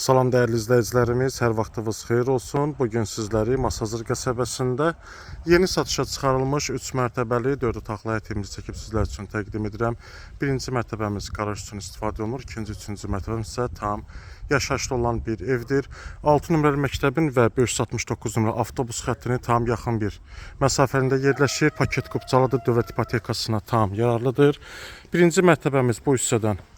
Salam değerli izleyicilerimiz, hər vaxtınız xeyir olsun. Bugün sizləri Masazır qəsəbəsində yeni satışa çıxarılmış 3 mərtəbəli 4 otaqlı həyətimizi çəkib sizlər üçün təqdim edirəm. Birinci mərtəbəmiz qaraj üçün istifadə olunur, ikinci, üçüncü mərtəbəmiz isə tam yaşayışlı olan bir evdir. 6 nömrəli məktəbin və 569 nömrəli avtobus xəttini tam yaxın bir məsafəsində yerləşir. Paket qupçalıdır, dövlət ipotekasına tam yararlıdır. Birinci mərtəbəmiz bu hissədən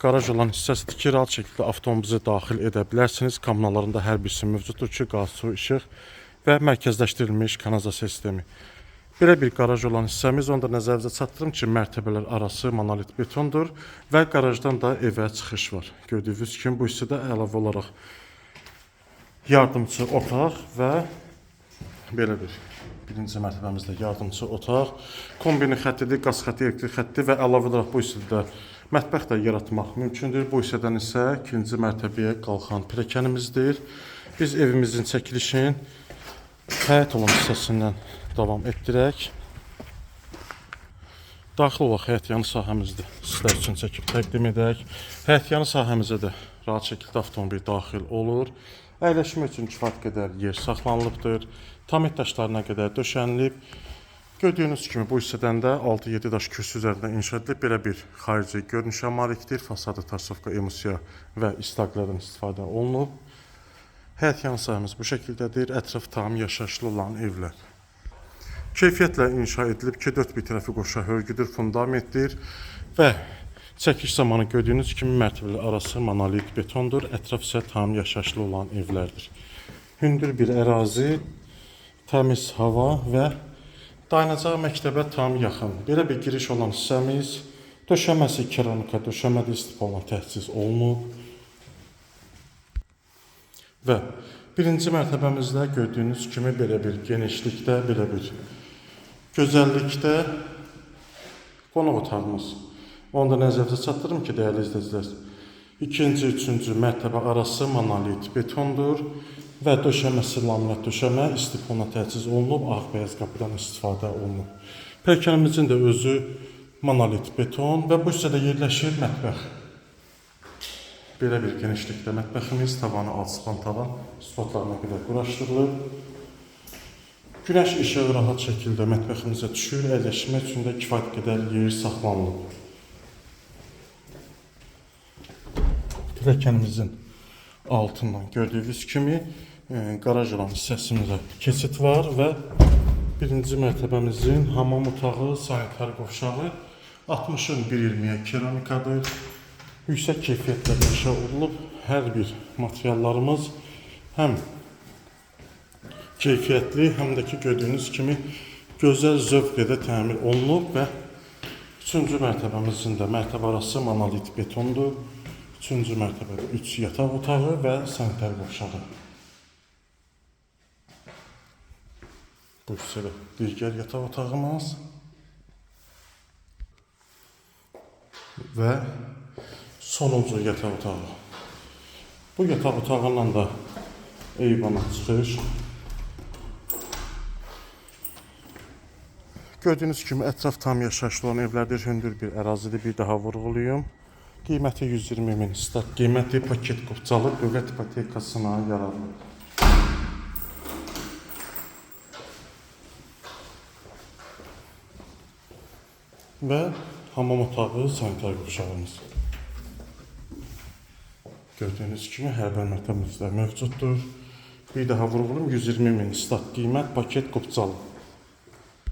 Qaraj olan hissəsidir ki, rahat şəkildə avtomobilizi daxil edə bilərsiniz. Kommunallarında hər birisi mövcuddur ki, qaz, su, işıq və mərkəzləşdirilmiş kanalizasiya sistemi. Belə bir qaraj olan hissəmiz, onu da nəzərinizə çatdırım ki, mərtəbələr arası monolit betondur və qarajdan da evə çıxış var. Gördüyünüz kimi bu hissədə əlavə olaraq yardımçı otaq və belə bir birinci mərtəbəmizdə yardımçı otaq, kombini xəttidir, qaz xətti, elektrik xətti və əlavə olaraq bu hissədə mətbəx də yaratmaq mümkündür. Bu hissədən isə ikinci mərtəbəyə qalxan pilləkənimizdir. Biz evimizin çəkilişin həyət olan hissəsindən davam etdirək. Daxil olaq həyət yanı sahəmizdə sizlər üçün çəkib təqdim edək. Həyət yanı sahəmizə də rahat şəkildə avtomobil daxil olur. Əyləşmə üçün kifayət qədər yer saxlanılıbdır. Tam daşlarına qədər döşənilib. Gördüyünüz kimi bu hissədən də 6-7 daş kürsü üzərində inşa edilib belə bir xarici görünüşə malikdir. Fasadı tarsovka, emulsiya və istaqlardan istifadə olunub. Həyət yanı sahəmiz bu şəkildədir. Ətraf tam yaşayışlı olan evlər. Keyfiyyətlə inşa edilib ki, 4 bir tərəfi qoşa hörgüdür, fundamentdir və çəkiş zamanı gördüyünüz kimi mərtəbələr arası monolit betondur. Ətraf isə tam yaşayışlı olan evlərdir. Hündür bir ərazi, təmiz hava və dayanacaq məktəbə tam yaxın. Belə bir giriş olan hissəmiz döşəməsi keramika döşəmədə istifadə olunan təchiz olunub. Və birinci mərtəbəmizdə gördüyünüz kimi belə bir genişlikdə, belə bir gözəllikdə qonaq otağımız. Onu da nəzərdə çatdırım ki, dəyərli izləyicilər, ikinci, üçüncü mərtəbə arası monolit betondur və döşəməsi laminat döşəmə istifona təchiz olunub, ağ-bəyaz qapıdan istifadə olunub. Pilləkənimizin də özü monolit beton və bu hissədə yerləşir mətbəx. Belə bir genişlikdə mətbəximiz, tavanı alçıpan tavan, stotlarına qədər quraşdırılıb. Günəş işığı rahat şəkildə mətbəximizə düşür, əyləşmək üçün də kifayət qədər yer saxlanılıb. Pilləkənimizin altından gördüyünüz kimi e, qaraj olan hissəsimizdə keçid var və birinci mərtəbəmizin hamam otağı, sanitar qovşağı 60-ın 1.20-yə keramikadır. Yüksək keyfiyyətlə inşa olunub. Hər bir materiallarımız həm keyfiyyətli, həm də ki gördüyünüz kimi gözəl zövqlə də təmir olunub və üçüncü mərtəbəmizin də mərtəbə arası monolit betondur. Üçüncü mərtəbədə 3 yataq otağı və sanitar qovşağı. Bu hissədə digər yataq otağımız və sonuncu yataq otağı. Bu yataq otağından da eyvana çıxış. Gördüyünüz kimi ətraf tam yaşayışlı olan evlərdir, hündür bir ərazidir. Bir daha vurğulayım. Qiyməti 120 min start. Qiyməti paket qopçalı dövlət ipotekasına yararlı. Və hamam otağı, sanitar qovşağımız. Gördüyünüz kimi hər bir mərtəbəmizdə mövcuddur. Bir daha vurğulayım 120 min start qiymət paket qopçalı.